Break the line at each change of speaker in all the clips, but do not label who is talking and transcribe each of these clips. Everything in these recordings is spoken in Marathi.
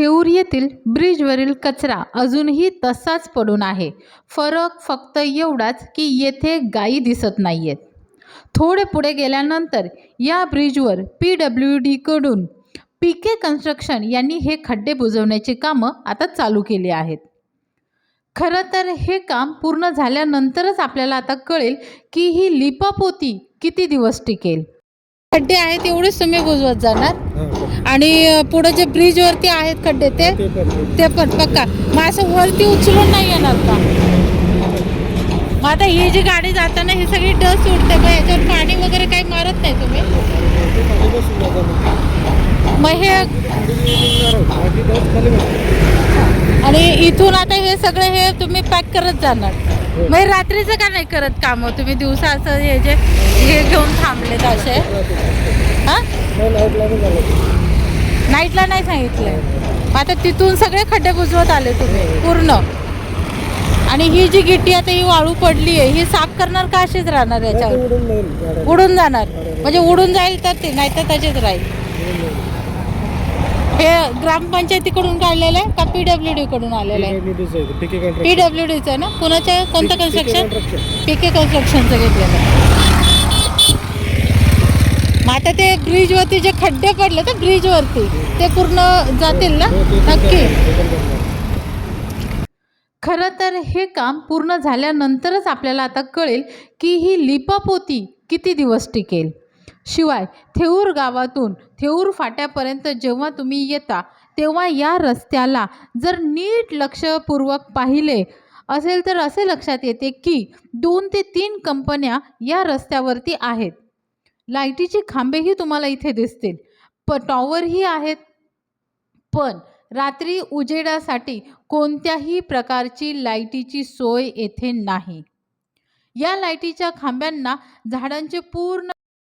थेऊर येथील ब्रिजवरील कचरा अजूनही तसाच पडून आहे. फरक फक्त एवढाच की येथे गायी दिसत नाही आहेत थोडे पुढे गेल्यानंतर या ब्रिजवर पी डब्ल्यू डीकडून पी के कन्स्ट्रक्शन यांनी हे खड्डे बुजवण्याची कामं आता चालू केली आहेत. खरं तर हे काम पूर्ण झाल्यानंतरच आपल्याला आता कळेल की ही लिपापोती किती दिवस टिकेल. खड्डे आहेत एवढेच तुम्ही बुजवत जाणार? आणि पुढे जे ब्रिजवरती आहेत खड्डे ते ते पण पक्का. मग असं वरती उचलून नाही येणार का? मग आता ही जी गाडी जाताना ही सगळी डस्ट उडते मग याच्यावर पाणी वगैरे काही मारत नाही तुम्ही? मग हे आणि इथून आता हे सगळे हे तुम्ही पॅक करत जाणार. मग हे रात्रीचं का नाही करत काम? तुम्ही दिवसाचं हे जे हे घेऊन थांबलेत असे? हां? नाईटला नाही सांगितलंय. आता तिथून सगळे खड्डे बुजवत आले तुम्ही पूर्ण. आणि ही जी गिट्टी आता ही वाळू पडली आहे ही साफ करणार का अशीच राहणार याच्यावर? उडून जाणार. म्हणजे उडून जाईल तर ते नाही तर तसेच राहील. हे ग्रामपंचायतीकडून काढलेलं आहे का पी डब्ल्यू डी कडून आलेलं आहे पी डब्ल्यू डीचं आहे ना? कुणाच्या कोणतं कन्स्ट्रक्शन पी के कन्स्ट्रक्शनचं घेतलेलं आहे. ते ब्रिजवरती जे खड्डे पडले तर ब्रिजवरती ते पूर्ण जातील ना? नक्की. खरं तर हे काम पूर्ण झाल्यानंतरच आपल्याला आता कळेल की ही लिपापोती किती दिवस टिकेल. शिवाय थेऊर गावातून थेऊर फाट्यापर्यंत जेव्हा तुम्ही येता तेव्हा या रस्त्याला जर नीट लक्षपूर्वक पाहिले असेल तर असे लक्षात येते की दोन ते तीन कंपन्या या रस्त्यावरती आहेत. लाईटीचे खांबेही तुम्हाला इथे दिसतील. प टॉवरही आहेत. पण रात्री उजेडासाठी कोणत्याही प्रकारची लाईटीची सोय येथे नाही. या लाईटीच्या खांब्यांना झाडांचे पूर्ण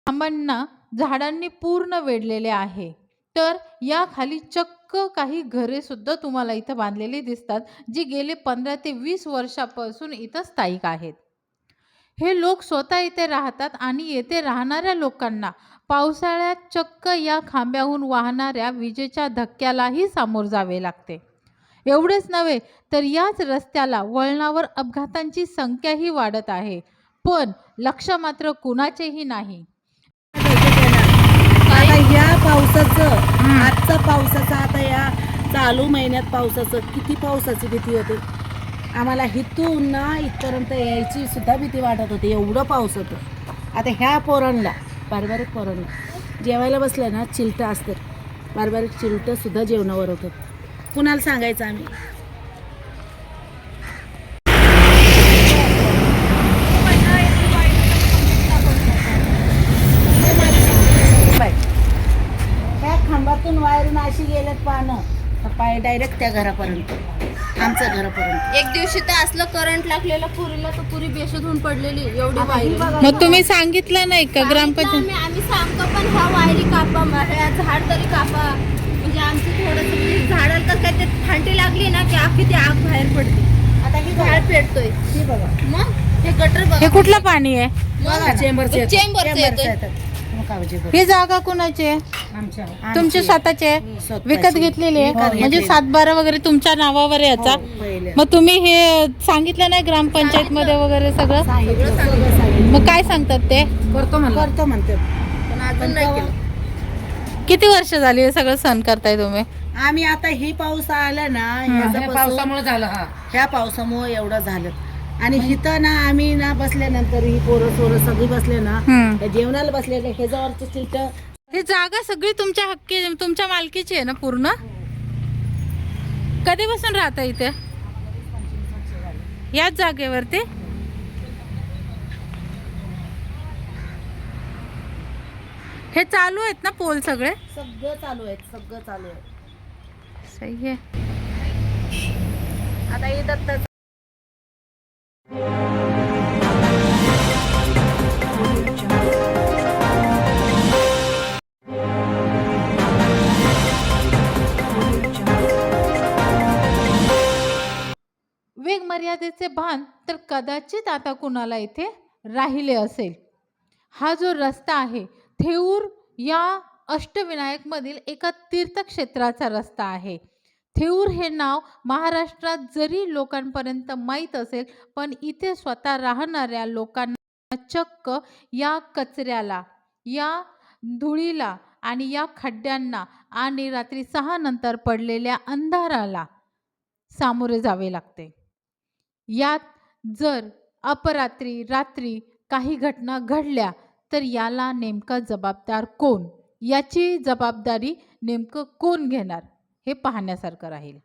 खांबांना झाडांनी पूर्ण वेढलेले आहे. तर या खाली चक्क काही घरे सुद्धा तुम्हाला इथं बांधलेली दिसतात जी गेले पंधरा ते वीस वर्षापासून इथं स्थायिक आहेत. हे लोक स्वतः इथे राहतात आणि येथे राहणाऱ्या लोकांना पावसाळ्यात चक्क या खांब्याहून वाहणाऱ्या विजेच्या धक्क्यालाही सामोर जावे लागते. एवढेच नव्हे तर याच रस्त्याला वळणावर अपघातांची संख्याही वाढत आहे. पण लक्ष मात्र कुणाचेही नाही.
ह्या पावसाचं आजचा पावसाचा आता या चालू महिन्यात पावसाचं किती पावसाची भीती होती? आम्हाला हिथून ना इथपर्यंत यायची सुद्धा भीती वाटत होती. एवढं पाऊस होतं. आता ह्या पोरांना बारबारीक पोरांना जेवायला बसलं ना चिलटं असतं बारबारीक चिलटं सुद्धा जेवणावर होतं कुणाला सांगायचं आम्ही? ह्या खांबातून वायरून अशी गेलेत पानं. पाय डायरेक्ट त्या घरापर्यंत. आमच्या घरापर्यंत.
एक दिवशी तर असलं करंट लागलेलं पुरीला तर पुरी बेशुद्ध होऊन पडलेली एवढी
ही
वायरी.
मग तुम्ही सांगितलं नाही का ग्रामपंचायत
आम्ही आम्ही सांगतो पण ह्या वायरी कापा ह्या झाड तरी कापा. म्हणजे आमचं थोडस झाडाला तर काय ते फांटी लागली ना की अख्खी ती आग बाहेर पडते.
आता ही
झाड पेटतोय.
ही बघा.
मग हे गटर
हे कुठलं पाणी आहे?
बघा चेंबरचे येतं.
चेंबरचं
चेंबरचं
ही जागा कुणाची आहे?
आमच्या
तुमची
आमची.
स्वतःची आहे?
स्वतःची.
विकत घेतलेली आहे?
विकत
म्हणजे
घेतलेली.
सातबारा वगैरे तुमच्या नावावर आहे याचा?
हो, पहिले.
मग तुम्ही हे सांगितलं नाही ग्रामपंचायत मध्ये वगैरे सगळं?
सांगितलं, सगळं सांगितलं.
मग काय सांगतात ते?
करतो म्हणते.
पण अजून नाही केलं.
किती वर्ष झाली हे सगळं सहन करताय तुम्ही?
आम्ही आता ही पाऊस आला ना
पावसामुळे झालं हा.
ह्या पावसामुळे एवढं झालं. आणि इथं ना आम्ही ना बसल्यानंतर ही पोरं सोरं सगळी बसले ना
हम्म.
त्या जेवणाला बसलेले ह्याच्यावरचं चिलट.
ही जागा सगळी तुमच्या हक्की तुमच्या मालकीची आहे ना पूर्ण? कधीपासून राहता इथे? याच जागेवरती? हे चालू आहेत ना पोल सगळे?
सगळं चालू आहे सगळं चालू आहे
सही आहे.
आता तर
मर्यादेचे भान तर कदाचित आता कुणाला इथे राहिले असेल. हा जो रस्ता आहे थेऊर या अष्टविनायकमधील एका तीर्थक्षेत्राचा रस्ता आहे. थेऊर हे नाव महाराष्ट्रात जरी लोकांपर्यंत माहीत असेल पण इथे स्वतः राहणाऱ्या लोकांना चक्क या कचऱ्याला या धुळीला आणि या खड्ड्यांना आणि रात्री सहा नंतर पडलेल्या अंधाराला सामोरे जावे लागते. यात जर अपरात्री रात्री काही घटना घडल्या तर याला नेमका जबाबदार कोण? याची जबाबदारी नेमकं कोण घेणार? हे पाहण्यासारखं राहील.